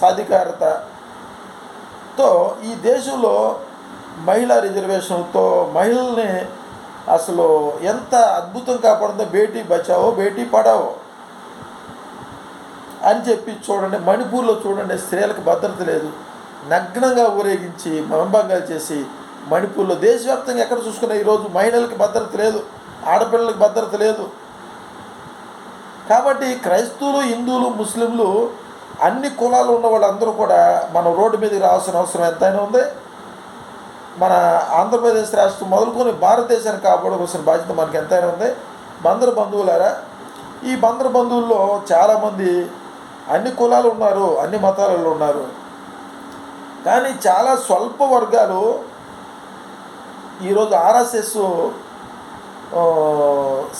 సాధికారతతో ఈ దేశంలో మహిళా రిజర్వేషన్తో మహిళల్ని అసలు ఎంత అద్భుతం కాపాడుతుందో బేటీ బచావో బేటీ పడావో అని చెప్పి చూడండి మణిపూర్లో చూడండి స్త్రీలకు భద్రత లేదు. నగ్నంగా ఊరేగించి మనంభంగాలు చేసి మణిపూర్లో దేశవ్యాప్తంగా ఎక్కడ చూసుకున్నా ఈరోజు మహిళలకు భద్రత లేదు ఆడపిల్లలకు భద్రత లేదు. కాబట్టి క్రైస్తవులు హిందువులు ముస్లింలు అన్ని కులాలు ఉన్న వాళ్ళందరూ కూడా మనం రోడ్డు మీదకి రావాల్సిన అవసరం ఎంతైనా ఉంది. మన ఆంధ్రప్రదేశ్ రాష్ట్రం మొదలుకొని భారతదేశాన్ని కాపాడవలసిన బాధ్యత మనకి ఎంతైనా ఉంది. బందరు బంధువులారా ఈ బందరు బంధువుల్లో చాలామంది అన్ని కులాలు ఉన్నారు అన్ని మతాలలో ఉన్నారు. కానీ చాలా స్వల్ప వర్గాలు ఈరోజు ఆర్ఎస్ఎస్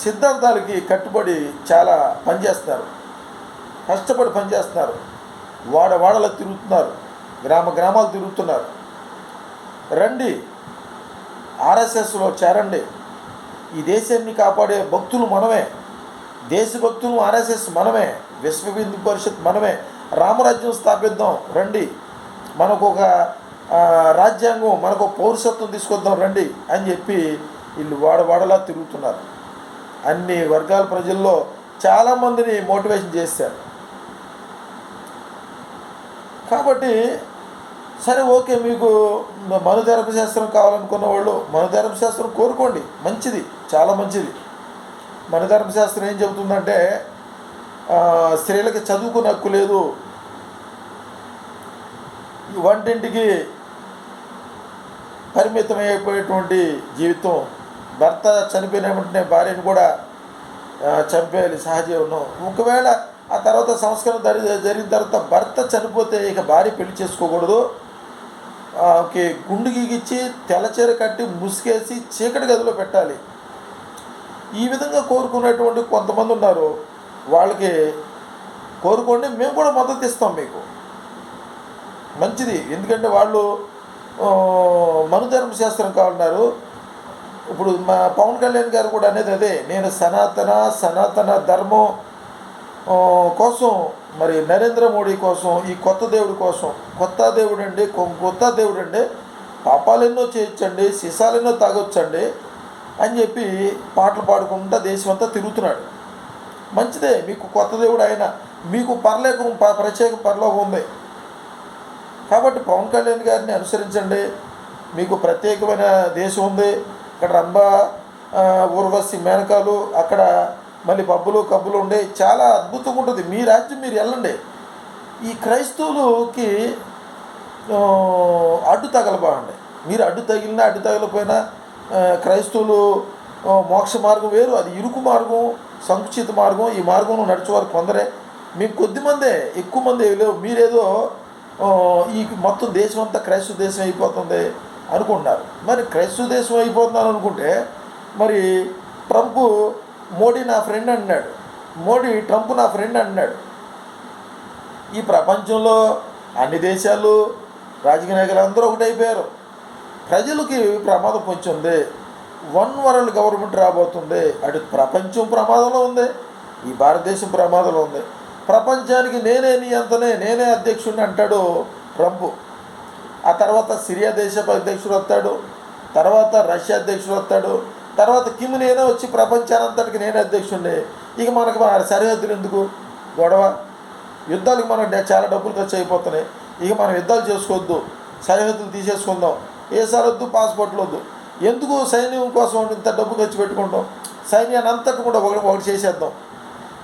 సిద్ధాంతాలకి కట్టుబడి చాలా పనిచేస్తున్నారు. కష్టపడి పనిచేస్తున్నారు. వాడ వాడలకు తిరుగుతున్నారు. గ్రామ గ్రామాలు తిరుగుతున్నారు. రండి. ఆర్ఎస్ఎస్లో చేరండి. ఈ దేశాన్ని కాపాడే భక్తులు మనమే. దేశభక్తులు ఆర్ఎస్ఎస్ మనమే. విశ్వ హిందూ పరిషత్ మనమే. రామరాజ్యం స్థాపిద్దాం. రండి. మనకు ఒక రాజ్యాంగం మనకు పౌరసత్వం తీసుకొద్దాం. రండి అని చెప్పి వీళ్ళు వాడవాడలా తిరుగుతున్నారు. అన్ని వర్గాల ప్రజల్లో చాలామందిని మోటివేషన్ చేశారు. కాబట్టి సరే ఓకే మీకు మనుధర్మ శాస్త్రం కావాలనుకున్న వాళ్ళు మనుధర్మ శాస్త్రం కోరుకోండి. మంచిది చాలా మంచిది. మనుధర్మ శాస్త్రం ఏం చెబుతుందంటే స్త్రీలకి చదువుకునే హక్కు లేదు. వంటింటికి పరిమితమైపోయేటువంటి జీవితం. భర్త చనిపోయిన వెంటనే భార్యను కూడా చంపేయాలి సహజీవనం. ఒకవేళ ఆ తర్వాత సంస్కరణ జరి- జరిగిన తర్వాత భర్త చనిపోతే ఇక భార్య పెళ్ళి చేసుకోకూడదు. ఆ, ఓకే గుండు గీగిచ్చి తెల్లచీర కట్టి ముసుగేసి చీకటి గదిలో పెట్టాలి. ఈ విధంగా కోరుకునేటువంటి కొంతమంది ఉన్నారు. వాళ్ళకి కోరుకోండి మేము కూడా మద్దతు ఇస్తాం మీకు. మంచిది. ఎందుకంటే వాళ్ళు మనుధర్మ శాస్త్రం కావాలన్నారు. ఇప్పుడు మా పవన్ కళ్యాణ్ గారు కూడా అనేది అదే. నేను సనాతన సనాతన ధర్మం కోసం మరి నరేంద్ర మోడీ కోసం ఈ కొత్త దేవుడి కోసం కొత్త దేవుడు అండి కొత్త దేవుడు అండి పాపాలెన్నో చేయొచ్చండి సీసాలెన్నో తాగొచ్చండి అని చెప్పి పాటలు పాడుకుంటా దేశం అంతా తిరుగుతున్నాడు. మంచిదే మీకు కొత్త దేవుడు ఆయన మీకు పరలేకం ప- ప్రత్యేక పరలోకం ఉంది. కాబట్టి పవన్ కళ్యాణ్ గారిని అనుసరించండి. మీకు ప్రత్యేకమైన దేశం ఉంది. ఇక్కడ రంభ ఊర్వశి మేనకాలు అక్కడ మళ్ళీ పబ్బులు కబ్బులు ఉండే చాలా అద్భుతంగా ఉంటుంది. మీ రాజ్యం మీరు వెళ్ళండి. ఈ క్రైస్తవులకి అడ్డు తగలబాండి మీరు అడ్డు తగిలినా అడ్డు తగలపోయినా క్రైస్తవులు మోక్ష మార్గం వేరు. అది ఇరుకు మార్గం సంకుచిత మార్గం. ఈ మార్గంలో నడిచేవారు కొందరే. మేము కొద్ది మందే ఎక్కువ మంది లేవు మీరేదో ఈ మొత్తం దేశం అంతా క్రైస్తవ దేశం అయిపోతుంది అనుకుంటున్నారు. మరి క్రైస్తవ దేశం అయిపోతున్నారు అనుకుంటే మరి ట్రంప్ మోడీ నా ఫ్రెండ్ అన్నాడు. మోడీ ట్రంప్ నా ఫ్రెండ్ అన్నాడు. ఈ ప్రపంచంలో అన్ని దేశాలు రాజకీయ నాయకులు అందరూ ఒకటైపోయారు ప్రజలకి ప్రమాదం పొంచింది. వన్ వరల్డ్ గవర్నమెంట్ రాబోతుంది. అటు ప్రపంచం ప్రమాదంలో ఉంది. ఈ భారతదేశం ప్రమాదంలో ఉంది. ప్రపంచానికి నేనే నీ అంతనే నేనే అధ్యక్షుడిని అంటాడు ట్రంప్. ఆ తర్వాత సిరియా దేశపు అధ్యక్షుడు వస్తాడు. తర్వాత రష్యా అధ్యక్షుడు వస్తాడు. తర్వాత కిమ్ నేనే వచ్చి ప్రపంచానంతటికి నేనే అధ్యక్షుడిని ఇక మనకు మన సరిహద్దులు ఎందుకు? గొడవ. యుద్ధాలకు మనం చాలా డబ్బులు ఖర్చు అయిపోతున్నాయి. ఇక మనం యుద్ధాలు చేసుకోవద్దు. సరిహద్దులు తీసేసుకుందాం. ఏ సరిహద్దు పాస్పోర్ట్లు వద్దు. ఎందుకు సైన్యం కోసం ఇంత డబ్బు ఖర్చు పెట్టుకుంటాం? సైన్యాన్ని అంతటి కూడా ఒకటి ఒకటి చేసేద్దాం.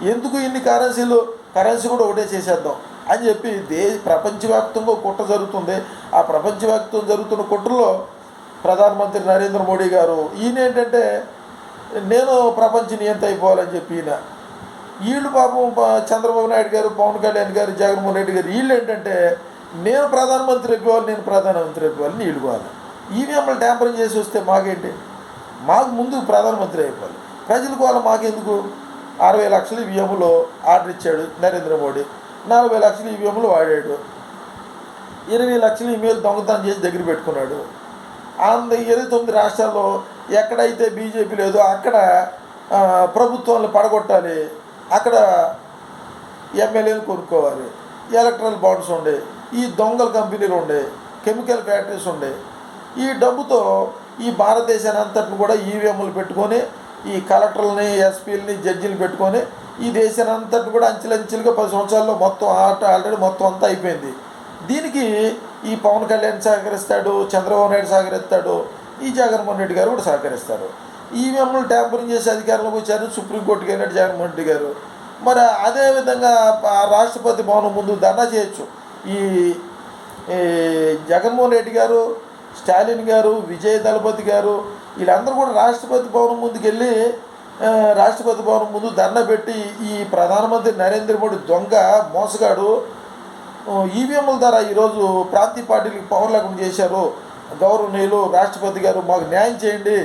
ఎందుకు ఇన్ని కరెన్సీలు? కరెన్సీ కూడా ఒకటే చేసేద్దాం. అని చెప్పి దే ప్రపంచవ్యాప్తంగా కుట్ర జరుగుతుంది. ఆ ప్రపంచవ్యాప్తం జరుగుతున్న కుట్రలో ప్రధానమంత్రి నరేంద్ర మోడీ గారు ఈయన ఏంటంటే నేను ప్రపంచ నియంత అయిపోవాలని చెప్పి ఈయన. వీళ్ళు పాపం చంద్రబాబు నాయుడు గారు పవన్ కళ్యాణ్ గారు జగన్మోహన్ రెడ్డి గారు వీళ్ళు ఏంటంటే నేను ప్రధానమంత్రి అయిపోవాలి నేను ప్రధానమంత్రి అయిపోవాలి వీళ్ళు పోవాలి ఈ మిమ్మల్ని ట్యాంపరింగ్ చేసి వస్తే మాకేంటి? మాకు ముందు ప్రధానమంత్రి అయిపోవాలి. ప్రజలకు వాళ్ళ మాకెందుకు? అరవై లక్షలు ఈవీఎంలో ఆర్డర్ ఇచ్చాడు నరేంద్ర మోడీ. నలభై లక్షలు ఈవీఎంలు వాడాడు. ఇరవై లక్షలు ఈమెయిల్ దొంగతనం చేసి దగ్గర పెట్టుకున్నాడు. ఆంధ్ర ఇరవై తొమ్మిది రాష్ట్రాల్లో ఎక్కడైతే బీజేపీ లేదో అక్కడ ప్రభుత్వాలను పడగొట్టాలి. అక్కడ ఎమ్మెల్యేలు కొనుక్కోవాలి. ఎలక్ట్రల్ బాండ్స్ ఉండే ఈ దొంగల కంపెనీలు ఉండే కెమికల్ ఫ్యాక్టరీస్ ఉండే. ఈ డబ్బుతో ఈ భారతదేశాన్ని అంతటిని కూడా ఈవీఎంలు పెట్టుకొని ఈ కలెక్టర్లని ఎస్పీలని జడ్జిలు పెట్టుకొని ఈ దేశాన్ని అంతటిని కూడా అంచెలంచెలుగా పది సంవత్సరాల్లో మొత్తం ఆట ఆల్రెడీ మొత్తం అంతా అయిపోయింది. దీనికి ఈ పవన్ కళ్యాణ్ సహకరిస్తాడు చంద్రబాబు నాయుడు సహకరిస్తాడు ఈ జగన్మోహన్ రెడ్డి గారు కూడా సహకరిస్తారు. ఈవీఎంలు ట్యాంపరింగ్ చేసి అధికారంలోకి వచ్చారు సుప్రీంకోర్టుకి వెళ్ళాడు జగన్మోహన్ రెడ్డి గారు. మరి అదేవిధంగా రాష్ట్రపతి భవనం ముందు ధర్నా చేయొచ్చు. ఈ జగన్మోహన్ రెడ్డి గారు స్టాలిన్ గారు విజయ దళపతి గారు వీళ్ళందరూ కూడా రాష్ట్రపతి భవనం ముందుకు వెళ్ళి రాష్ట్రపతి భవనం ముందు ధర్నా పెట్టి ఈ ప్రధానమంత్రి నరేంద్ర మోడీ దొంగ మోసగాడు ఈవీఎంల ద్వారా ఈరోజు ప్రాంతీయ పార్టీలకు పవర్ లేకుండా చేశారు గౌరవనీయులు రాష్ట్రపతి గారు మాకు న్యాయం చేయండి.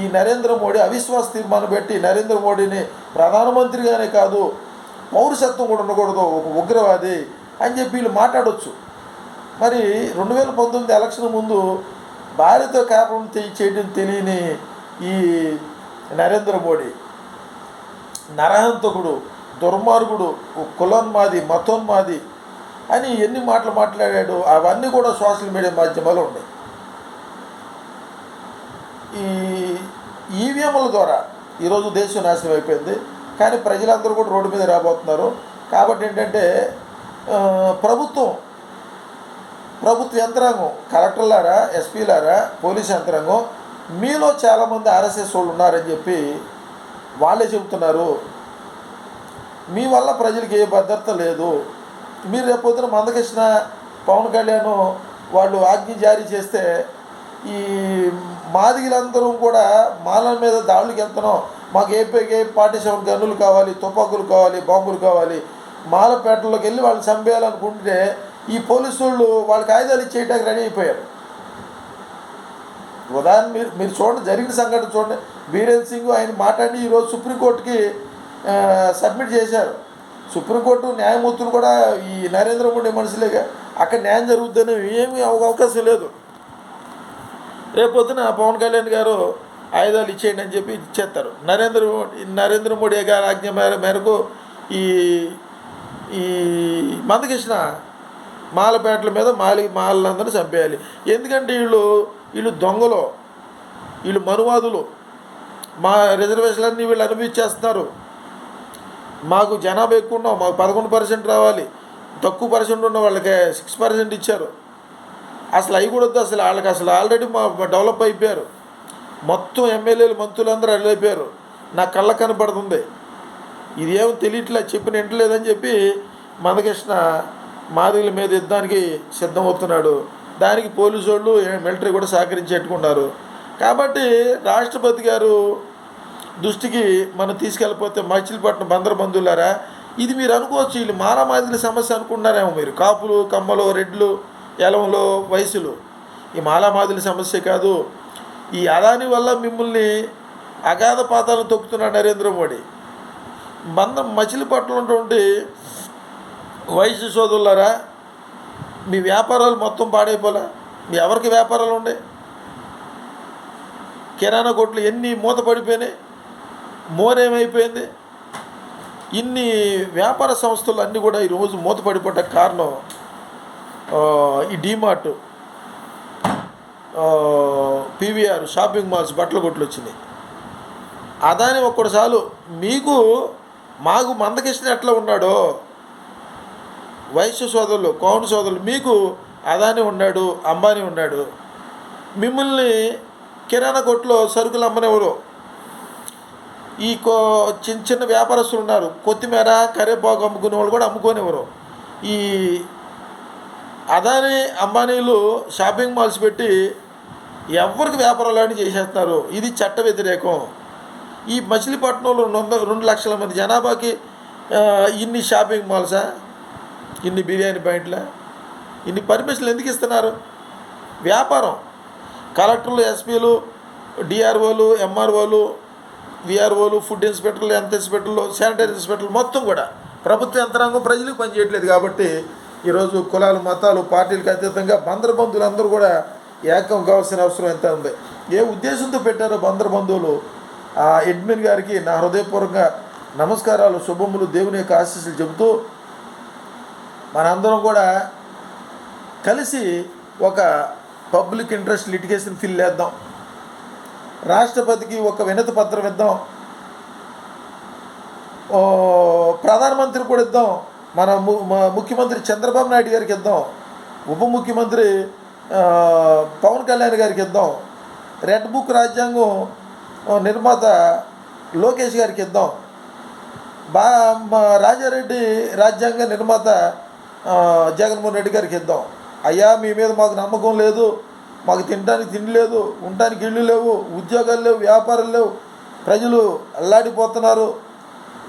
ఈ నరేంద్ర మోడీ అవిశ్వాస తీర్మానం పెట్టి నరేంద్ర మోడీని ప్రధానమంత్రిగానే కాదు పౌరసత్వం కూడా ఉండకూడదు ఒక ఉగ్రవాది అని చెప్పి వీళ్ళు మాట్లాడవచ్చు మరి రెండు వేల పంతొమ్మిది ఎలక్షన్ ముందు భార్యతో కాపురం చేయడం తెలియని ఈ నరేంద్ర మోడీ నరహంతకుడు దుర్మార్గుడు కులోన్మాది మతోన్మాది అని ఎన్ని మాటలు మాట్లాడాడు అవన్నీ కూడా సోషల్ మీడియా మాధ్యమాలు ఉన్నాయి. ఈ ఈవీఎంల ద్వారా ఈరోజు దేశం నాశనం అయిపోయింది. కానీ ప్రజలందరూ కూడా రోడ్డు మీద రాబోతున్నారు. కాబట్టి ఏంటంటే ప్రభుత్వం ప్రభుత్వ యంత్రాంగం కలెక్టర్లారా ఎస్పీలారా పోలీస్ యంత్రాంగం మీలో చాలామంది ఆర్ఎస్ఎస్ వాళ్ళు ఉన్నారని చెప్పి వాళ్ళే చెబుతున్నారు. మీ వల్ల ప్రజలకు ఏ భద్రత లేదు. మీరు రేపొద్దున మందకృష్ణ పవన్ కళ్యాణ్ వాళ్ళు ఆజ్ఞ జారీ చేస్తే ఈ మాదిగలందరూ కూడా మాలల మీద దాడులకు వెళ్తున్నాం మాకు ఏపీకి పాఠశాల సెవెన్ గన్నులు కావాలి తుపాకులు కావాలి బాంబులు కావాలి మాలపేటలోకి వెళ్ళి వాళ్ళని చంపేయాలనుకుంటే ఈ పోలీసు వాళ్ళు వాళ్ళకి ఆయుధాలు ఇచ్చేయటానికి రెడీ అయిపోయారు. ఉదాహరణ మీరు మీరు చూడండి జరిగిన సంఘటన చూడండి. బీరేన్ సింగ్ ఆయన మాట్లాడి ఈరోజు సుప్రీంకోర్టుకి సబ్మిట్ చేశారు. సుప్రీంకోర్టు న్యాయమూర్తులు కూడా ఈ నరేంద్ర మోడీ మనుషులేగా. అక్కడ న్యాయం జరుగుతుందని ఏమీ అవకాశం లేదు. రేపొద్దున పవన్ కళ్యాణ్ గారు ఆయుధాలు ఇచ్చేయండి అని చెప్పి ఇచ్చేస్తారు. నరేంద్ర మోడీ నరేంద్ర మోడీ గారి ఆజ్ఞ మేర మేరకు ఈ ఈ మందకృష్ణ మాలపేటల మీద మాలి మాలందరినీ చంపేయాలి. ఎందుకంటే వీళ్ళు వీళ్ళు దొంగలు వీళ్ళు మనువాదులు. మా రిజర్వేషన్లన్నీ వీళ్ళు అనుభవించేస్తున్నారు. మాకు జనాభా ఎక్కువ ఉన్నాం మాకు పదకొండు పర్సెంట్ రావాలి. తక్కువ పర్సెంట్ ఉన్న వాళ్ళకి సిక్స్ పర్సెంట్ ఇచ్చారు. అసలు అవి కూడా వద్దు అసలు వాళ్ళకి అసలు ఆల్రెడీ మా డెవలప్ అయిపోయారు. మొత్తం ఎమ్మెల్యేలు మంత్రులందరూ అడ్డు అయిపోయారు నా కళ్ళ కనపడుతుంది. ఇది ఏమో తెలియట్లే చెప్పిన వింటలేదని చెప్పి మందకృష్ణ మాదిగల మీద యుద్ధానికి సిద్ధమవుతున్నాడు. దానికి పోలీసు వాళ్ళు మిలిటరీ కూడా సహకరించేట్టుకున్నారు. కాబట్టి రాష్ట్రపతి గారు దృష్టికి మనం తీసుకెళ్ళిపోతే మచిలీపట్నం బందర బంధువులారా ఇది మీరు అనుకోవచ్చు వీళ్ళు మానమాదిగల సమస్య అనుకుంటున్నారేమో మీరు. కాపులు కమ్మలు రెడ్లు ఎలములు వయసులు. ఈ మాలామాదుల సమస్య కాదు. ఈ అదాని వల్ల మిమ్మల్ని అగాధ పాతాలను తొక్కుతున్నాడు నరేంద్ర మోడీ. బంధం మచిలీపట్నం ఉన్నటువంటి వయసు సోదరులారా మీ వ్యాపారాలు మొత్తం పాడైపోలే. మీ ఎవరికి వ్యాపారాలు ఉండే? కిరాణా కొట్లు ఎన్ని మూత పడిపోయినాయి మోరేమైపోయింది? ఇన్ని వ్యాపార సంస్థలు అన్నీ కూడా ఈరోజు మూత కారణం ఈ డీమార్ట్ పీవీఆర్ షాపింగ్ మాల్స్ బట్టల కొట్లు వచ్చినాయి. అదాని ఒక్కసారి మీకు మాకు మందకృష్ణ ఎట్లా ఉన్నాడో వైశ్య సోదరులు కోన సోదరులు మీకు అదాని ఉన్నాడు అంబానీ ఉన్నాడు. మిమ్మల్ని కిరాణా కొట్లో సరుకులు అమ్మనివ్వరు. ఈ కో చిన్న చిన్న వ్యాపారస్తులు ఉన్నారు. కొత్తిమీర కరివేపాకు అమ్ముకునే వాళ్ళు కూడా అమ్ముకోనివ్వరు ఈ అదాని అంబానీలు షాపింగ్ మాల్స్ పెట్టి ఎవరికి వ్యాపారాలు అని చేసేస్తున్నారు? ఇది చట్ట వ్యతిరేకం. ఈ మచిలీపట్నంలో రెండు రెండు లక్షల మంది జనాభాకి ఇన్ని షాపింగ్ మాల్సా? ఇన్ని బిర్యానీ పాయింట్లా? ఇన్ని పర్మిషన్లు ఎందుకు ఇస్తున్నారు? వ్యాపారం. కలెక్టర్లు ఎస్పీలు డిఆర్ఓలు ఎంఆర్ఓలు విఆర్ఓలు ఫుడ్ ఇన్స్పెక్టర్లు హెల్త్ ఇన్స్పెక్టర్లు శానిటరీ ఇన్స్పెక్టర్లు మొత్తం కూడా ప్రభుత్వ యంత్రాంగం ప్రజలకు పనిచేయట్లేదు కాబట్టి ఈరోజు కులాలు మతాలు పార్టీలకు అతీతంగా బందర బంధువులందరూ కూడా ఏకం కావాల్సిన అవసరం ఎంత ఉంది? ఏ ఉద్దేశంతో పెట్టారో బందర బంధువులు ఆ అడ్మిన్ గారికి నా హృదయపూర్వకంగా నమస్కారాలు శుభములు దేవుని యొక్క ఆశీస్సులు చెబుతూ మనందరం కూడా కలిసి ఒక పబ్లిక్ ఇంట్రెస్ట్ లిటిగేషన్ ఫిల్ వేద్దాం. రాష్ట్రపతికి ఒక వినతి పత్రం ఇద్దాం. ప్రధానమంత్రి కూడా ఇద్దాం. మన ము- ముఖ్యమంత్రి చంద్రబాబు నాయుడు గారికి ఇద్దాం. ఉప ముఖ్యమంత్రి పవన్ కళ్యాణ్ గారికి ఇద్దాం. రెడ్ బుక్ రాజ్యాంగం నిర్మాత లోకేష్ గారికి ఇద్దాం. బా రాజారెడ్డి రాజ్యాంగ నిర్మాత జగన్మోహన్ రెడ్డి గారికి ఇద్దాం. అయ్యా మీ మీద మాకు నమ్మకం లేదు. మాకు తినడానికి తిండి లేదు ఉండటానికి ఇళ్ళు లేవు ఉద్యోగాలు లేవు వ్యాపారాలు లేవు. ప్రజలు అల్లాడిపోతున్నారు.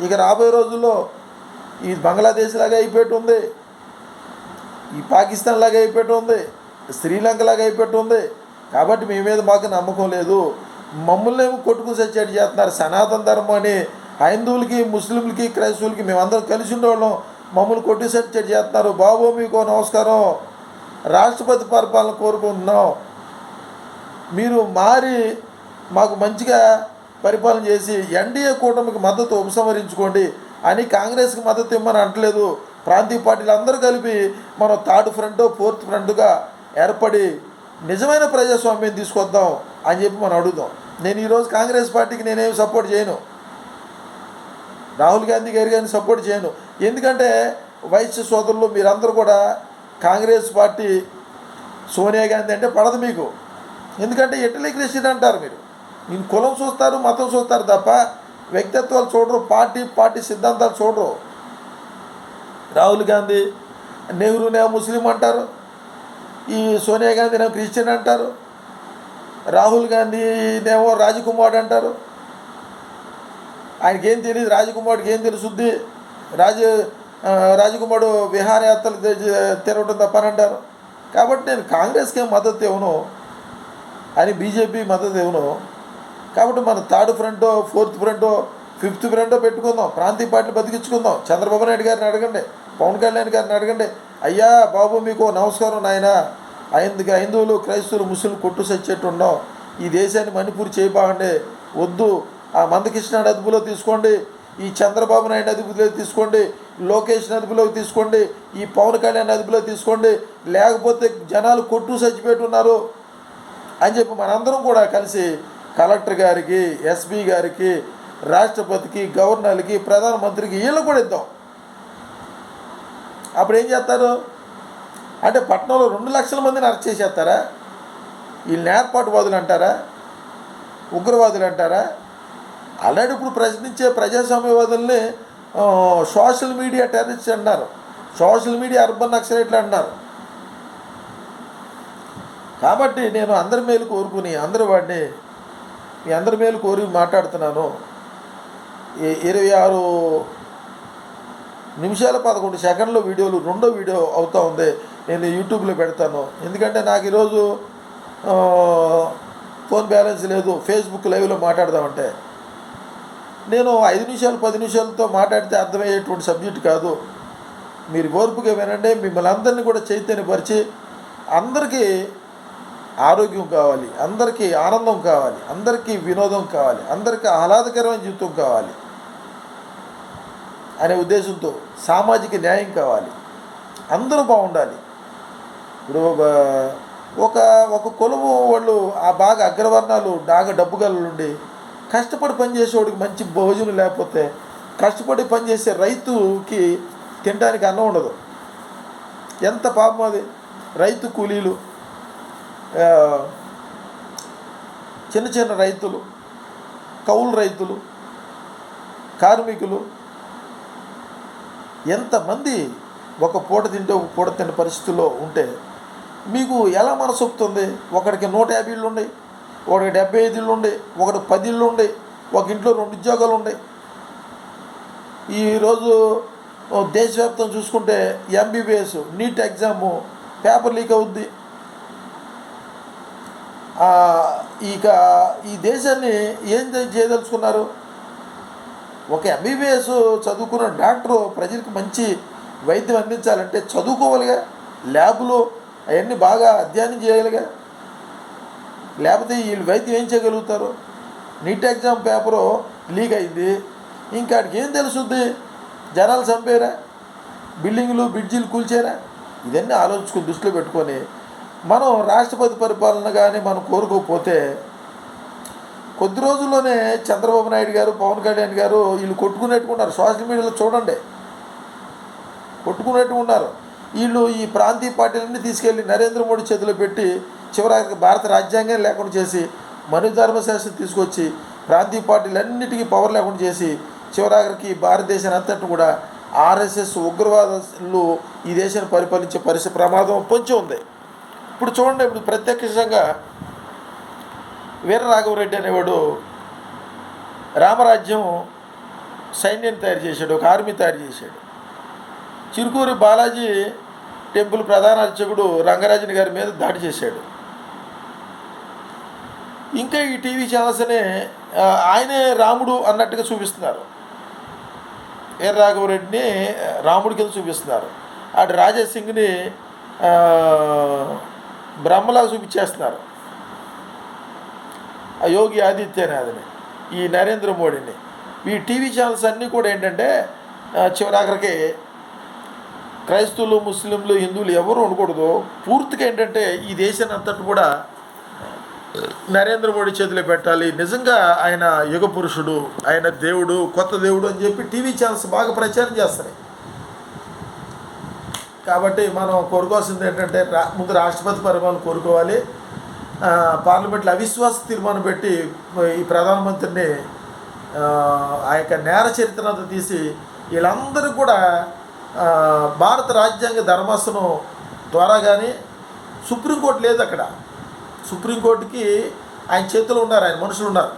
ఇక రాబోయే రోజుల్లో ఈ బంగ్లాదేశ్ లాగా అయిపోయి ఉంది. ఈ పాకిస్తాన్ లాగా అయిపోయి ఉంది. శ్రీలంక లాగా అయిపోయి ఉంది. కాబట్టి మీ మీద మాకు నమ్మకం లేదు. మమ్మల్ని ఏమో కొట్టుకుని సచ్చేటి చేస్తున్నారు. సనాతన ధర్మం అని హైందువులకి ముస్లింలకి క్రైస్తవులకి మేమందరం కలిసి ఉండేవాళ్ళం మమ్మల్ని కొట్టి సచ్చేటి చేస్తున్నారు. బాబు మీకు నమస్కారం. రాష్ట్రపతి పరిపాలన కోరుకుంటున్నాం. మీరు మారి మాకు మంచిగా పరిపాలన చేసి ఎన్డీఏ కూటమికి మద్దతు ఉపసంహరించుకోండి. అని కాంగ్రెస్కి మద్దతు ఇమ్మని అంటలేదు ప్రాంతీయ పార్టీలు అందరూ కలిపి మనం థర్డ్ ఫ్రంట్ ఫోర్త్ ఫ్రంట్గా ఏర్పడి నిజమైన ప్రజాస్వామ్యం తీసుకొద్దాం అని చెప్పి మనం అడుగుదాం నేను ఈరోజు కాంగ్రెస్ పార్టీకి నేనేం సపోర్ట్ చేయను. రాహుల్ గాంధీ గారి గారిని సపోర్ట్ చేయను. ఎందుకంటే వైశ్య సోదరులు మీరందరూ కూడా కాంగ్రెస్ పార్టీ సోనియా గాంధీ అంటే పడదు మీకు. ఎందుకంటే ఇటలీ క్రిస్టియన్ అంటారు మీరు? నేను కులం చూస్తారు మతం చూస్తారు తప్ప వ్యక్తిత్వాలు చూడరు పార్టీ పార్టీ సిద్ధాంతాలు చూడరు. రాహుల్ గాంధీ నెహ్రూనేమో ముస్లిం అంటారు ఈ సోనియా గాంధీనేమో క్రిస్టియన్ అంటారు రాహుల్ గాంధీనేమో రాజకుమార్ అంటారు. ఆయనకి ఏం తెలియదు రాజకుమారుడికి ఏం తెలుసుద్ది రాజ రాజకుమారుడు విహారయాత్రలు తెరవడం తిరగటం తప్పని అంటారు. కాబట్టి నేను కాంగ్రెస్కి ఏం మద్దతు ఇవ్వను? అని బీజేపీ మద్దతు ఇవ్వను. కాబట్టి మన థర్డ్ ఫ్రంటో ఫోర్త్ ఫ్రంటో ఫిఫ్త్ ఫ్రంటో పెట్టుకుందాం. ప్రాంతీయ పార్టీలు బతికించుకుందాం. చంద్రబాబు నాయుడు గారిని అడగండి. పవన్ కళ్యాణ్ గారిని అడగండి. అయ్యా బాబు మీకు నమస్కారం నాయన. ఐందుకు హైందువులు క్రైస్తవులు ముస్లింలు కొట్టు సచ్చేట్టు ఉన్నాం ఈ దేశాన్ని మణిపూర్ చేయబాగండి వద్దు. ఆ మందకృష్ణ అదుపులో తీసుకోండి. ఈ చంద్రబాబు నాయుడు అదుపులో తీసుకోండి. లోకేష్ అదుపులోకి తీసుకోండి. ఈ పవన్ కళ్యాణ్ అదుపులో తీసుకోండి. లేకపోతే జనాలు కొట్టు చచ్చిపెట్టున్నారు అని చెప్పి మనందరం కూడా కలిసి కలెక్టర్ గారికి ఎస్పీ గారికి రాష్ట్రపతికి గవర్నర్కి ప్రధానమంత్రికి వీళ్ళు కూడా ఇద్దాం. అప్పుడు ఏం చేస్తారు? అంటే పట్టణంలో రెండు లక్షల మందిని అరెస్ట్ చేసేస్తారా? వీళ్ళని ఏర్పాటువాదులు అంటారా? ఉగ్రవాదులు అంటారా? ఆల్రెడీ ఇప్పుడు ప్రశ్నించే ప్రజాస్వామ్యవాదుల్ని సోషల్ మీడియా టెర్రరిస్ట్ అన్నారు సోషల్ మీడియా అర్బన్ నక్సలైట్లు అన్నారు కాబట్టి నేను అందరి మేలు కోరుకుని అందరి వాడిని మీ అందరి మేలు కోరి మాట్లాడుతున్నాను. ఇరవై ఆరు నిమిషాల పదకొండు సెకండ్ల వీడియోలు రెండో వీడియో అవుతూ ఉంది. నేను యూట్యూబ్లో పెడతాను. ఎందుకంటే నాకు ఈరోజు ఫోన్ బ్యాలెన్స్ లేదు. ఫేస్బుక్ లైవ్లో మాట్లాడదామంటే. నేను ఐదు నిమిషాలు పది నిమిషాలతో మాట్లాడితే అర్థమయ్యేటువంటి సబ్జెక్ట్ కాదు. మీరు ఓర్పుగా వినండి. మిమ్మల్ని అందరినీ కూడా చైతన్యపరిచి అందరికీ ఆరోగ్యం కావాలి అందరికీ ఆనందం కావాలి అందరికీ వినోదం కావాలి అందరికీ ఆహ్లాదకరమైన జీవితం కావాలి అనే ఉద్దేశంతో సామాజిక న్యాయం కావాలి. అందరూ బాగుండాలి. ఇప్పుడు ఒక- ఒక కులము వాళ్ళు ఆ బాగా అగ్రవర్ణాలు బాగా డబ్బు ఉండి కష్టపడి పనిచేసేవాడికి మంచి భోజనం లేకపోతే కష్టపడి పనిచేసే రైతుకి తినడానికి అన్నం ఉండదు. ఎంత పాపం అది? రైతు కూలీలు చిన్న చిన్న రైతులు కౌలు రైతులు కార్మికులు ఎంతమంది ఒక పూట తింటే ఒక పూట తిన్న పరిస్థితుల్లో ఉంటే మీకు ఎలా మనసొప్పుతుంది ఒకడికి నూట యాభై ఇళ్ళు ఉన్నాయి ఒకడికి డెబ్బై ఐదు ఇళ్ళు ఉన్నాయి ఒకటి పది ఇళ్ళు ఉన్నాయి ఒక ఇంట్లో రెండు ఉద్యోగాలు ఉన్నాయి. ఈరోజు దేశవ్యాప్తం చూసుకుంటే MBBS NEET exam paper leak అవుద్ది. ఇక ఈ దేశాన్ని ఏం చేయదలుచుకున్నారు? ఒక ఎంబీబీఎస్ చదువుకున్న డాక్టరు ప్రజలకు మంచి వైద్యం అందించాలంటే చదువుకోవాలిగా ల్యాబ్లు అవన్నీ బాగా అధ్యయనం చేయాలిగా. లేకపోతే వీళ్ళు వైద్యం ఏం చేయగలుగుతారు? నీట్ ఎగ్జామ్ పేపరు లీక్ అయింది. ఇంకా ఆడికి ఏం తెలుసుద్ది? జనాలు చంపారా? బిల్డింగ్లు బ్రిడ్జిలు కూల్చారా? ఇవన్నీ ఆలోచించుకుని దృష్టిలో పెట్టుకొని మనం రాష్ట్రపతి పరిపాలన కానీ మనం కోరుకోకపోతే కొద్ది రోజుల్లోనే చంద్రబాబు నాయుడు గారు పవన్ కళ్యాణ్ గారు వీళ్ళు కొట్టుకునేట్టుకున్నారు సోషల్ మీడియాలో చూడండి. కొట్టుకునేట్టు ఉన్నారు. వీళ్ళు ఈ ప్రాంతీయ పార్టీలన్నీ తీసుకెళ్ళి నరేంద్ర మోడీ చేతిలో పెట్టి చివరికి భారత రాజ్యాంగం లేకుండా చేసి మనుధర్మ ధర్మశాస్త్రం తీసుకొచ్చి ప్రాంతీయ పార్టీలన్నిటికీ పవర్ లేకుండా చేసి చివరాఖరికి భారతదేశాన్ని అంతటి కూడా ఆర్ఎస్ఎస్ ఉగ్రవాదులు ఈ దేశాన్ని పరిపాలించే పరిస్థితి ప్రమాదం పొంచి ఉంది. ఇప్పుడు చూడండి ఇప్పుడు ప్రత్యక్షంగా వీరరాఘవరెడ్డి అనేవాడు రామరాజ్యం సైన్యం తయారు చేశాడు ఒక ఆర్మీ తయారు చేశాడు. చిరుకూరి బాలాజీ టెంపుల్ ప్రధాన అర్చకుడు రంగరాజుని గారి మీద దాడి చేశాడు. ఇంకా ఈ టీవీ ఛానల్స్నే ఆయనే రాముడు అన్నట్టుగా చూపిస్తున్నారు. వీరరాఘవరెడ్డిని రాముడి కింద చూపిస్తున్నారు. అటు రాజేష్ సింగ్ని బ్రహ్మలా బ్రహ్మలాగా చూపించేస్తున్నారు. ఆ యోగి ఆదిత్యనాథ్ని ఈ నరేంద్ర మోడీని. ఈ టీవీ ఛానల్స్ అన్నీ కూడా ఏంటంటే చివరాఖరికి క్రైస్తవులు ముస్లింలు హిందువులు ఎవరు ఉండకూడదు. పూర్తిగా ఏంటంటే ఈ దేశాన్ని అంతటి కూడా నరేంద్ర మోడీ చేతిలో పెట్టాలి. నిజంగా ఆయన యుగ పురుషుడు ఆయన దేవుడు కొత్త దేవుడు అని చెప్పి టీవీ ఛానల్స్ బాగా ప్రచారం చేస్తున్నాయి. కాబట్టి మనం కోరుకోవాల్సింది ఏంటంటే రా ముందు రాష్ట్రపతి పరిమాణం కోరుకోవాలి. పార్లమెంట్లో అవిశ్వాస తీర్మానం పెట్టి ఈ ప్రధానమంత్రిని ఆ, యొక్క నేర చరిత్ర తీసి వీళ్ళందరూ కూడా భారత రాజ్యాంగ ధర్మాసనం ద్వారా కానీ సుప్రీంకోర్టు లేదు అక్కడ. సుప్రీంకోర్టుకి ఆయన చేతిలో ఉన్నారు ఆయన మనుషులు ఉన్నారు.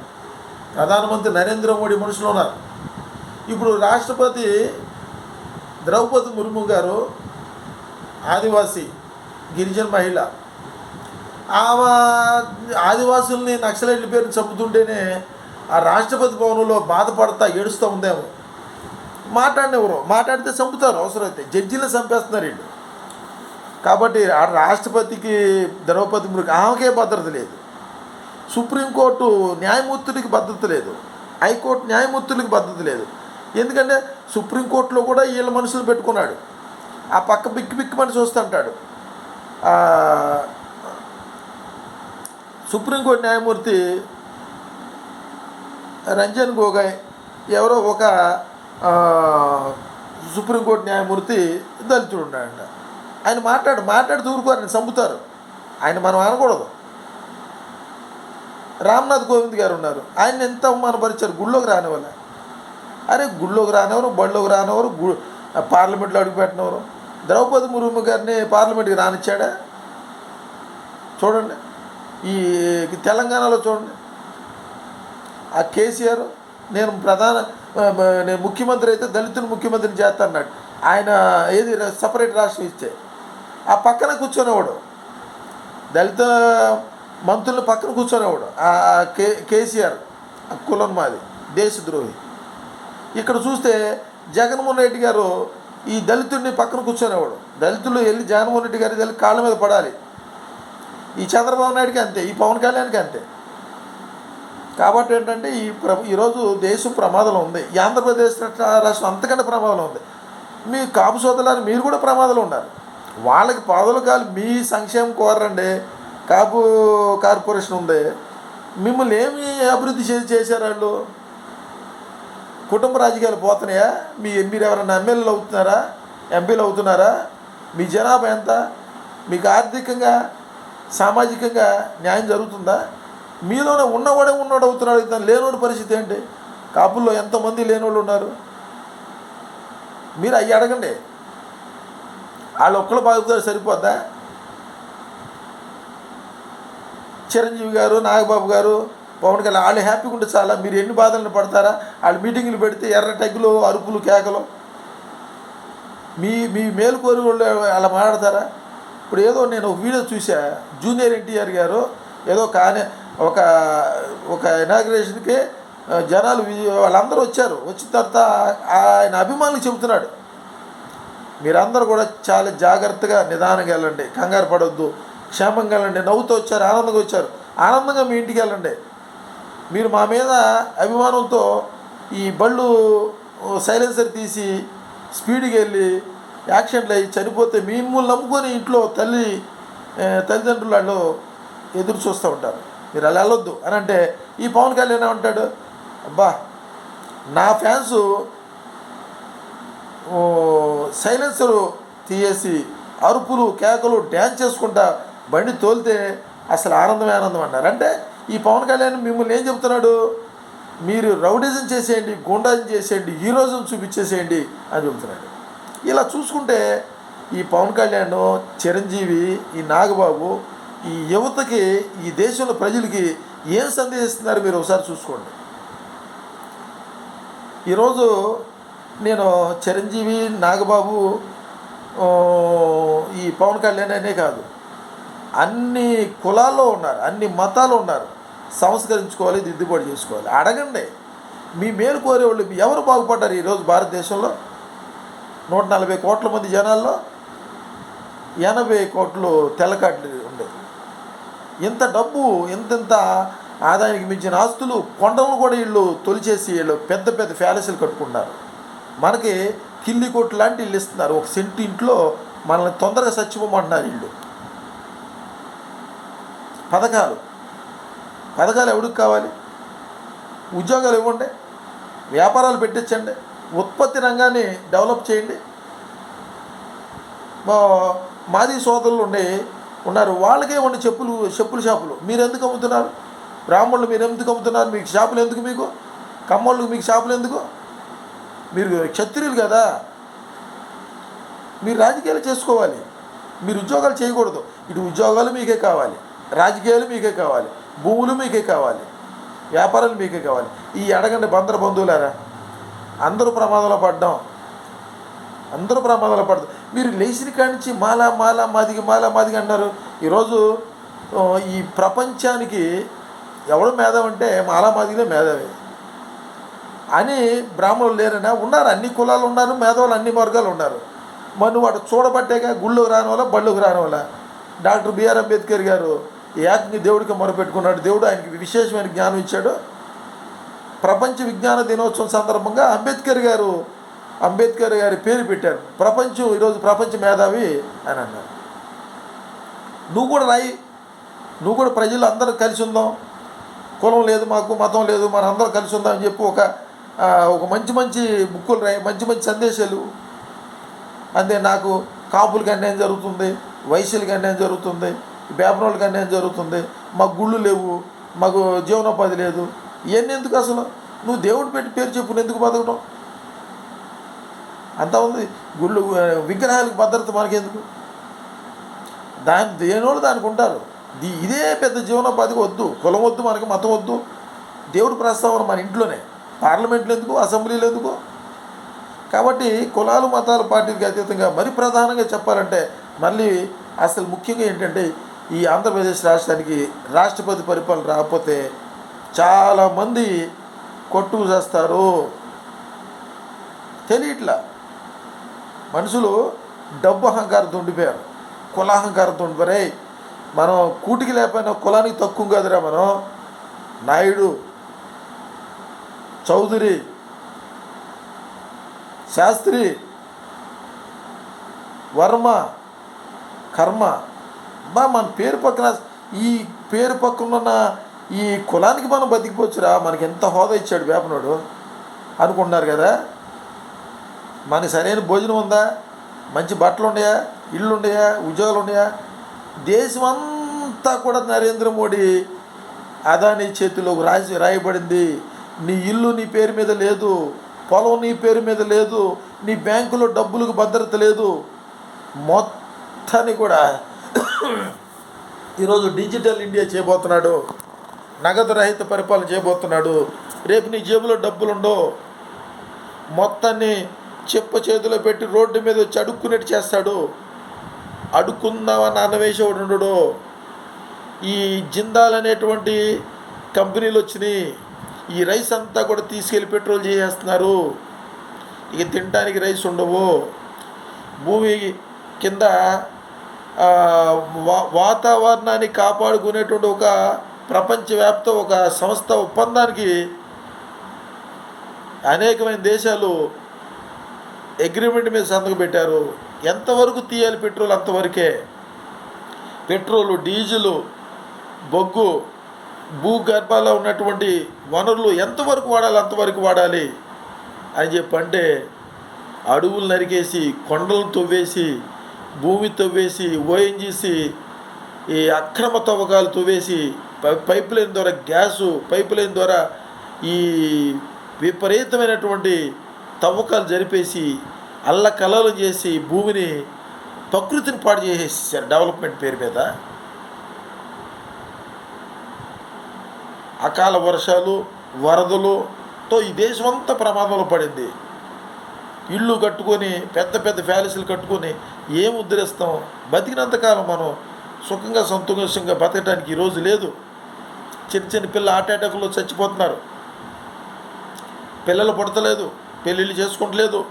ప్రధానమంత్రి నరేంద్ర మోడీ మనుషులు ఉన్నారు. ఇప్పుడు రాష్ట్రపతి ద్రౌపది ముర్ము గారు ఆదివాసీ గిరిజన మహిళ. ఆమె ఆదివాసుల్ని నక్సలైట్ల పేరు చంపుతుంటేనే ఆ రాష్ట్రపతి భవనంలో బాధపడతా ఏడుస్తూ ఉందేమో. మాట్లాడినెవరు? మాట్లాడితే చంపుతారు అవసరమైతే. జడ్జీలు చంపేస్తున్నారు వీళ్ళు. కాబట్టి ఆ రాష్ట్రపతికి ద్రౌపది మురికి ఆమెకే భద్రత లేదు. సుప్రీంకోర్టు న్యాయమూర్తులకి భద్రత లేదు. హైకోర్టు న్యాయమూర్తులకి భద్రత లేదు. ఎందుకంటే సుప్రీంకోర్టులో కూడా వీళ్ళ మనుషులు పెట్టుకున్నాడు. ఆ పక్క బిక్కి బిక్కుమని మనిషి వస్తుంటాడు. సుప్రీంకోర్టు న్యాయమూర్తి రంజన్ గోగాయ్ ఎవరో ఒక సుప్రీంకోర్టు న్యాయమూర్తి దళితుడు ఉన్నాడంట. ఆయన మాట్లాడు మాట్లాడి దూరుకోరని ఆయన చంపుతారు. ఆయన మనం అనకూడదు. రామ్నాథ్ కోవింద్ గారు ఉన్నారు. ఆయన ఎంత అవమానపరిచారు? గుళ్ళోకి రానివ్వాలి. అరే గుళ్ళోకి రానివ్వరు బళ్ళోకి రానివ్వరు గు పార్లమెంట్లో అడుగుపెట్టినవరు ద్రౌపది ముర్ము గారిని పార్లమెంట్కి రానిచ్చాడా? చూడండి. ఈ తెలంగాణలో చూడండి. ఆ కేసీఆర్ నేను ప్రధాన నేను ముఖ్యమంత్రి అయితే దళితులు ముఖ్యమంత్రిని చేస్తా అన్నాడు. ఆయన ఏది సపరేట్ రాష్ట్రం ఇస్తే. ఆ పక్కన కూర్చొనేవాడు దళిత మంత్రులు పక్కన కూర్చొనేవాడు ఆ కే కేసీఆర్ కులం మాది దేశద్రోహి. ఇక్కడ చూస్తే జగన్మోహన్ రెడ్డి గారు ఈ దళితుడిని పక్కన కూర్చొనేవాడు దళితులు వెళ్ళి జగన్మోహన్ రెడ్డి గారి వెళ్ళి కాళ్ళ మీద పడాలి. ఈ చంద్రబాబు నాయుడికి అంతే ఈ పవన్ కళ్యాణ్కి అంతే. కాబట్టి ఏంటంటే ఈ ప్ర ఈరోజు దేశం ప్రమాదంలో ఉంది. ఈ ఆంధ్రప్రదేశ్ రాష్ట్రం అంతకంటే ప్రమాదంలో ఉంది. మీ కాపు సోదరులు మీరు కూడా ప్రమాదంలో ఉన్నారు. వాళ్ళకి పాదలు కాదు మీ సంక్షేమం కోరండి కాపు కార్పొరేషన్ ఉంది. మిమ్మల్ని ఏమి అభివృద్ధి చేసి చేశారు వాళ్ళు? కుటుంబ రాజకీయాలు పోతున్నాయా? మీ మీరు ఎవరైనా ఎమ్మెల్యేలు అవుతున్నారా? ఎంపీలు అవుతున్నారా? మీ జనాభా ఎంత? మీకు ఆర్థికంగా సామాజికంగా న్యాయం జరుగుతుందా? మీలోనే ఉన్నవాడే ఉన్నవాడు అవుతున్నాడు. ఇతను లేనోడి పరిస్థితి ఏంటి? కాపుల్లో ఎంతమంది లేనోళ్ళు ఉన్నారు? మీరు అవి అడగండి. వాళ్ళు ఒక్కళ్ళు బాగుతారు సరిపోద్దా? చిరంజీవి గారు నాగబాబు గారు పవన్ కళ్యాణ్ వాళ్ళు హ్యాపీగా ఉంటే చాలా. మీరు ఎన్ని బాధలను పడతారా? వాళ్ళు మీటింగ్లు పెడితే ఎర్ర టగ్గులు అరుపులు కేకలు. మీ మీ మేలుకోరు అలా మాట్లాడతారా? ఇప్పుడు ఏదో నేను ఒక వీడియో చూసా. జూనియర్ ఎన్టీఆర్ గారు ఏదో కానీ ఒక ఒక ఇనాగ్రేషన్కి జనాలు వాళ్ళందరూ వచ్చారు. వచ్చిన తర్వాత ఆయన అభిమానులు చెబుతున్నాడు. మీరందరూ కూడా చాలా జాగ్రత్తగా నిదానంగా వెళ్ళండి. కంగారు పడవద్దు క్షేమంగా వెళ్ళండి. నవ్వుతూ వచ్చారు. ఆనందంగా వచ్చారు. ఆనందంగా మీ ఇంటికి వెళ్ళండి. మీరు మా మీద అభిమానంతో ఈ బళ్ళు సైలెన్సర్ తీసి స్పీడ్కి వెళ్ళి యాక్సిడెంట్లు అయ్యి చనిపోతే మిమ్మల్ని నమ్ముకొని ఇంట్లో తల్లి తల్లిదండ్రులు వాళ్ళు ఎదురు చూస్తూ ఉంటారు. మీరు అలా వెళ్ళొద్దు అని అంటే ఈ పవన్ కళ్యాణ్ ఏమంటాడు? అబ్బా నా ఫ్యాన్స్ సైలెన్సరు తీయేసి అరుపులు కేకలు డ్యాన్స్ చేసుకుంటా బండి తోలితే అసలు ఆనందమే ఆనందం అన్నారు. అంటే ఈ పవన్ కళ్యాణ్ మిమ్మల్ని ఏం చెప్తున్నాడు? మీరు రౌడిజం చేసేయండి గుండాజం చేసేయండి హీరోజం చూపించేసేయండి అని చెబుతున్నాడు ఇలా చూసుకుంటే ఈ పవన్ కళ్యాణ్ చిరంజీవి ఈ నాగబాబు ఈ యువతకి ఈ దేశంలో ప్రజలకి ఏం సందేశిస్తున్నారు మీరు ఒకసారి చూసుకోండి. ఈరోజు నేను చిరంజీవి నాగబాబు ఈ పవన్ కళ్యాణ్ అనే కాదు. అన్ని కులాల్లో ఉన్నారు అన్ని మతాలు ఉన్నారు. సంస్కరించుకోవాలి దిద్దుబాటు చేసుకోవాలి. అడగండి. మీ మేలు కోరేవాళ్ళు ఎవరు బాగుపడ్డారు ఈరోజు భారతదేశంలో? నూట నలభై కోట్ల మంది జనాల్లో ఎనభై కోట్లు తెల్లకాట్లు ఉండేది ఇంత డబ్బు ఇంతింత ఆదాయానికి మించిన ఆస్తులు కొండలను కూడా వీళ్ళు తొలిచేసి వీళ్ళు పెద్ద పెద్ద ప్యాలెస్లు కట్టుకున్నారు. మనకి కిల్లి కొట్టు లాంటి ఇల్లు ఇస్తున్నారు. ఒక సెంటు ఇంట్లో మనల్ని తొందరగా చచ్చిపోమంటున్నారు వీళ్ళు. పథకాలు. పథకాలు ఎవరికి కావాలి? ఉద్యోగాలు ఇవ్వండి వ్యాపారాలు పెట్టించండి ఉత్పత్తి రంగాన్ని డెవలప్ చేయండి. మాది సోదరులు ఉండి ఉన్నారు. వాళ్ళకే ఉండి చెప్పులు చెప్పుల షాపులు. మీరు ఎందుకు అమ్ముతున్నారు? బ్రాహ్మణులు మీరు ఎందుకు అమ్ముతున్నారు? మీకు షాపులు ఎందుకు మీకు? కమ్మోళ్ళు మీకు షాపులు ఎందుకు? మీరు క్షత్రియులు కదా. మీరు రాజకీయాలు చేసుకోవాలి. మీరు ఉద్యోగాలు చేయకూడదు. ఇటు ఉద్యోగాలు మీకే కావాలి. రాజకీయాలు మీకే కావాలి. భూములు మీకే కావాలి. వ్యాపారాలు మీకే కావాలి. ఈ అడగండి బందర బంధువులారా? అందరూ ప్రమాదంలో పడ్డాం. అందరూ ప్రమాదాలు పడదు మీరు లేచిన కాడి నుంచి మాలా మాలా మాదిగి మాలా మాదిగి అన్నారు. ఈరోజు ఈ ప్రపంచానికి ఎవడు మేధావి అంటే మాలా మాదిగిలే మేధావి. అని బ్రాహ్మణులు లేరనా ఉన్నారు. అన్ని కులాలు ఉన్నారు మేధావులు అన్ని వర్గాలు ఉన్నారు. మరి నువ్వు వాడు చూడబట్టేగా గుళ్ళోకి రాని వాళ్ళ బళ్ళోకి రాని వాళ్ళ? డాక్టర్ బిఆర్ అంబేద్కర్ గారు యాజ్ఞి దేవుడికి మొరపెట్టుకున్నాడు. దేవుడు ఆయనకి విశేషమైన జ్ఞానం ఇచ్చాడు. ప్రపంచ విజ్ఞాన దినోత్సవం సందర్భంగా అంబేద్కర్ గారు అంబేద్కర్ గారి పేరు పెట్టారు. ప్రపంచం ఈరోజు ప్రపంచ మేధావి అని అన్నారు. నువ్వు కూడా రాయి. నువ్వు కూడా ప్రజలు అందరూ కలిసి ఉందాం. కులం లేదు మాకు మతం లేదు మన అందరం కలిసి ఉందాం అని చెప్పి ఒక ఒక మంచి మంచి బుక్కులు రాయి మంచి మంచి సందేశాలు. అంతే నాకు కాపులకి అన్యాయం జరుగుతుంది వైశ్యులకి అన్యాయం జరుగుతుంది. బేపనోళ్ళకి అన్యాయం జరుగుతుంది. మాకు గుళ్ళు లేవు మాకు జీవనోపాధి లేదు. ఇవన్నీ ఎందుకు అసలు? నువ్వు దేవుడు పెట్టి పేరు చెప్పు ఎందుకు బతకడం అంతా ఉంది. గుళ్ళు విగ్రహాలకు భద్రత మనకెందుకు? దాని దేనోళ్ళు దానికి ఉంటారు. ఇదే పెద్ద జీవనోపాధికి వద్దు కులం వద్దు మనకి మతం వద్దు. దేవుడి ప్రస్తావన మన ఇంట్లోనే. పార్లమెంట్లో ఎందుకు? అసెంబ్లీలో ఎందుకు? కాబట్టి కులాలు మతాలు పార్టీలకు అతీతంగా మరి ప్రధానంగా చెప్పాలంటే మళ్ళీ అసలు ముఖ్యంగా ఏంటంటే ఈ ఆంధ్రప్రదేశ్ రాష్ట్రానికి రాష్ట్రపతి పరిపాలన రాకపోతే చాలామంది కొట్టు చేస్తారు. తెలియట్లా. మనుషులు డబ్బు అహంకారంతో ఉండిపోయారు కులాహంకారంతో ఉండిపోయారు మనం కూటికి లేకపోయినా కులానికి తక్కువ కాదురా మనం. నాయుడు చౌదరి శాస్త్రి వర్మ కర్మ అమ్మా మన పేరు పక్కన ఈ పేరు పక్కన ఉన్న ఈ కులానికి మనం బతికిపోవచ్చురా మనకి ఎంత హోదా ఇచ్చాడు వేపనుడు. అనుకుంటున్నారు కదా? మనకి సరైన భోజనం ఉందా? మంచి బట్టలు ఉన్నాయా? ఇళ్ళు ఉన్నాయా? ఉద్యోగాలు ఉన్నాయా? దేశం అంతా కూడా నరేంద్ర మోడీ అదాని చేతిలో రాసి రాయబడింది. నీ ఇల్లు నీ పేరు మీద లేదు పొలం నీ పేరు మీద లేదు నీ బ్యాంకులో డబ్బులకు భద్రత లేదు. మొత్తాన్ని కూడా ఈరోజు డిజిటల్ ఇండియా చేయబోతున్నాడు. నగదు రహిత పరిపాలన చేయబోతున్నాడు. రేపు నీ జేబులో డబ్బులు ఉండవు మొత్తాన్ని చెప్ప చేతిలో పెట్టి రోడ్డు మీద వచ్చి అడుక్కునేట్టు చేస్తాడు. అడుక్కుందామని అన్నవేసేవాడు ఉండడు. ఈ జిందాల్ అనేటువంటి కంపెనీలు వచ్చినాయి. ఈ రైస్ అంతా కూడా తీసుకెళ్ళి పెట్రోల్ చేసేస్తున్నారు. ఇక తినడానికి రైస్ ఉండవు. భూమి కింద వాతావరణాన్ని కాపాడుకునేటువంటి ఒక ప్రపంచవ్యాప్త ఒక సంస్థ ఒప్పందానికి అనేకమైన దేశాలు అగ్రిమెంట్ మీద సంతకం పెట్టారు. ఎంతవరకు తీయాలి పెట్రోల్ అంతవరకే. పెట్రోలు డీజిలు బొగ్గు భూగర్భాల్లో ఉన్నటువంటి వనరులు ఎంతవరకు వాడాలి అంతవరకు వాడాలి అని చెప్పంటే అడవులు నరికేసి కొండలను తవ్వేసి భూమి తవ్వేసి ఓఎన్జీసీ ఈ అక్రమ తవ్వకాలు తవ్వేసి పై- పైప్ లైన్ ద్వారా గ్యాసు పైప్ లైన్ ద్వారా ఈ విపరీతమైనటువంటి తవ్వకాలు జరిపేసి అల్ల కలలు చేసి భూమిని ప్రకృతిని పాడు చేసేసారు డెవలప్మెంట్ పేరు మీద. అకాల వర్షాలు వరదలుతో ఈ దేశం అంతా ప్రమాదంలో పడింది. ఇళ్ళు కట్టుకొని పెద్ద పెద్ద ప్యాలెస్లు కట్టుకొని ఏం ఉద్ధరిస్తాం? బతికినంతకాలం మనం సుఖంగా సంతోషంగా బతకడానికి ఈరోజు లేదు. చిన్న చిన్న పిల్ల హార్ట్ అటాక్లో చచ్చిపోతున్నారు. పిల్లలు పుడతలేదు పెళ్ళిళ్ళు చేసుకుంటలేదు.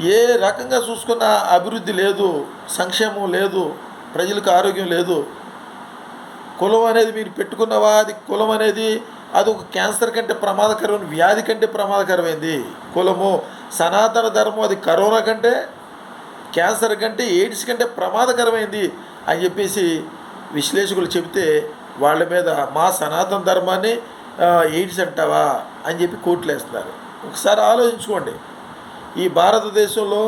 ఏ రకంగా చూసుకున్నా అభివృద్ధి లేదు సంక్షేమం లేదు ప్రజలకు ఆరోగ్యం లేదు. కులం అనేది మీరు పెట్టుకున్నవా అది కులం అనేది అది ఒక క్యాన్సర్ కంటే ప్రమాదకరమైన వ్యాధి కంటే ప్రమాదకరమైంది. కులము సనాతన ధర్మం అది కరోనా కంటే క్యాన్సర్ కంటే ఎయిడ్స్ కంటే ప్రమాదకరమైంది అని చెప్పేసి విశ్లేషకులు చెబితే వాళ్ళ మీద మా సనాతన ధర్మాన్ని ఎయిడ్స్ అంటావా అని చెప్పి కోట్లేస్తున్నారు ఒకసారి ఆలోచించుకోండి. ఈ భారతదేశంలో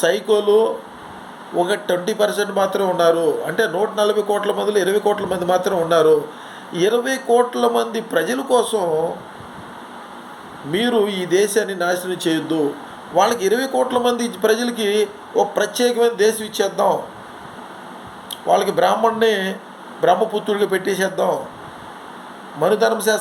సైకోలు ఒక ట్వంటీ పర్సెంట్ మాత్రం ఉన్నారు. అంటే నూట నలభై కోట్ల మందిలో ఇరవై కోట్ల మంది మాత్రం ఉన్నారు. ఇరవై కోట్ల మంది ప్రజల కోసం మీరు ఈ దేశాన్ని నాశనం చేయొద్దు. వాళ్ళకి ఇరవై కోట్ల మంది ప్రజలకి ఒక ప్రత్యేకమైన దేశం ఇచ్చేద్దాం. వాళ్ళకి బ్రాహ్మణ్ణి బ్రహ్మపుత్రుడిగా పెట్టేసేద్దాం. మనుధర్మ శాస్త్రం